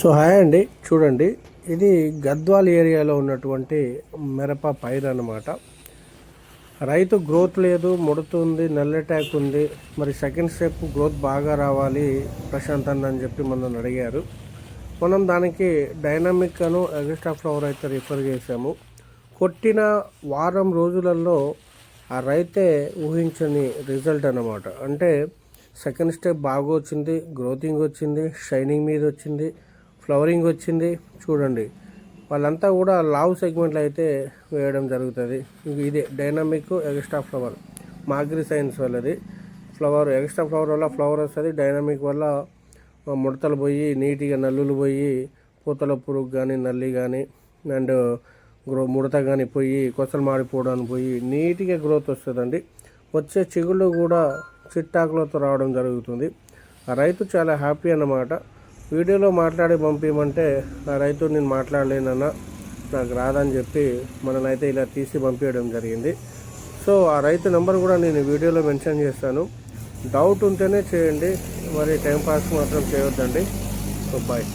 So hi అండి. చూడండి. ఇది గద్వాల్ ఏరియాలో ఉన్నటువంటి మిరప పైర్ అనమాట రైతు గ్రోత్ లేదు ముడుతుంది నల్ల అటాక్ ఉంది. మరి సెకండ్ స్టెప్ గ్రోత్ బాగా రావాలి ప్రశాంత్ అన్న అని చెప్పి మనం అడిగారు. మనం దానికి డైనమిక్ అను ఎగస్ట్రా ఫ్లవర్ అయితే రిఫర్ చేసాము కొట్టిన వారం రోజులలో ఆ రైతే ఊహించని రిజల్ట్ అన్నమాట. అంటే సెకండ్ స్టెప్ బాగా వచ్చింది గ్రోతింగ్ వచ్చింది షైనింగ్ మీద వచ్చింది. ఫ్లవరింగ్ వచ్చింది చూడండి. వాళ్ళంతా కూడా లావ్ సెగ్మెంట్లో అయితే వేయడం జరుగుతుంది. ఇదే డైనమిక్ ఎక్స్ట్రా ఫ్లవర్. మాగ్రి సైన్స్ వాళ్ళది. ఫ్లవర్ ఎక్స్ట్రా ఫ్లవర్ వల్ల ఫ్లవర్ వస్తుంది డైనమిక్ వల్ల ముడతలు పోయి నీట్గా నల్లులు పోయి పూతల పురుగు కానీ నల్లి కానీ అండ్ గ్రో ముడత కానీ పోయి కొసలు మాడిపోవడానికి పోయి నీట్గా గ్రోత్ వస్తుందండి. వచ్చే చిగుళ్ళు కూడా చిట్టాకులతో రావడం జరుగుతుంది. ఆ రైతు చాలా హ్యాపీ అన్నమాట. వీడియోలో మాట్లాడి పంపించమంటే ఆ రైతు నేను మాట్లాడలేనన్నా నాకు రాదని చెప్పి మననైతే ఇలా తీసి పంపించడం జరిగింది. సో ఆ రైతు నెంబర్ కూడా నేను వీడియోలో మెన్షన్ చేస్తాను. డౌట్ ఉంటేనే చేయండి. మరి టైంపాస్ మాత్రం చేయొద్దండి. So bye.